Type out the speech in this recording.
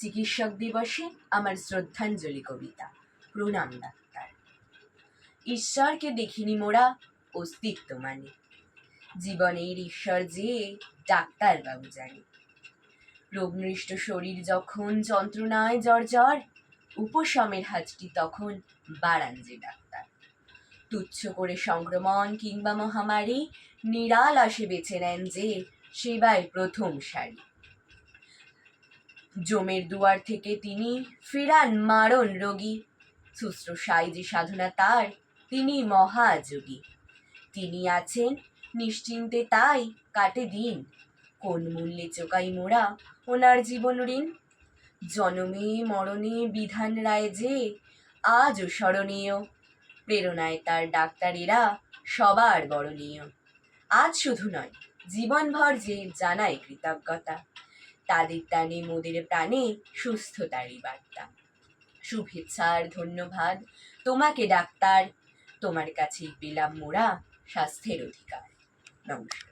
চিকিৎসক দিবসে আমার শ্রদ্ধাঞ্জলি কবিতা। প্রণাম, ডাক্তার। ঈশ্বরকে দেখিনি মোরা অস্তিত্ব মানে। জীবনের ঈশ্বর যে, ডাক্তারবাবু জানে। রোগনৃষ্ট শরীর যখন যন্ত্রণায় জর্জর উপশমের হাতটি তখন বাড়ান যে ডাক্তার। তুচ্ছ করে সংক্রমণ কিংবা মহামারী নিরাল আসে বেছে নেন যে সেবায় প্রথম সারি। জমের দুয়ার থেকে তিনি ফেরান মারণ রোগী। শুশ্রূষায় যে সাধনা তার, তিনি মহাযোগী। তিনি আছেন, নিশ্চিন্তে তাই কাটে দিন। কোন মূল্যে চোকাই মোরা ওনার জীবন ঋণ? জনমে মরণে বিধান রায় যে, আজও স্মরণীয়। প্রেরণায় তার ডাক্তারেরা সবার বরণীয়। আজ শুধু নয়, জীবনভর যে জানায় কৃতজ্ঞতা। তাদের টানে মোদের প্রাণে সুস্থতারই বার্তা। শুভেচ্ছা আর ধন্যবাদ। তোমাকে ডাক্তার, তোমার কাছেই পেলাম মোরা স্বাস্থ্যের অধিকার। নমস্কার।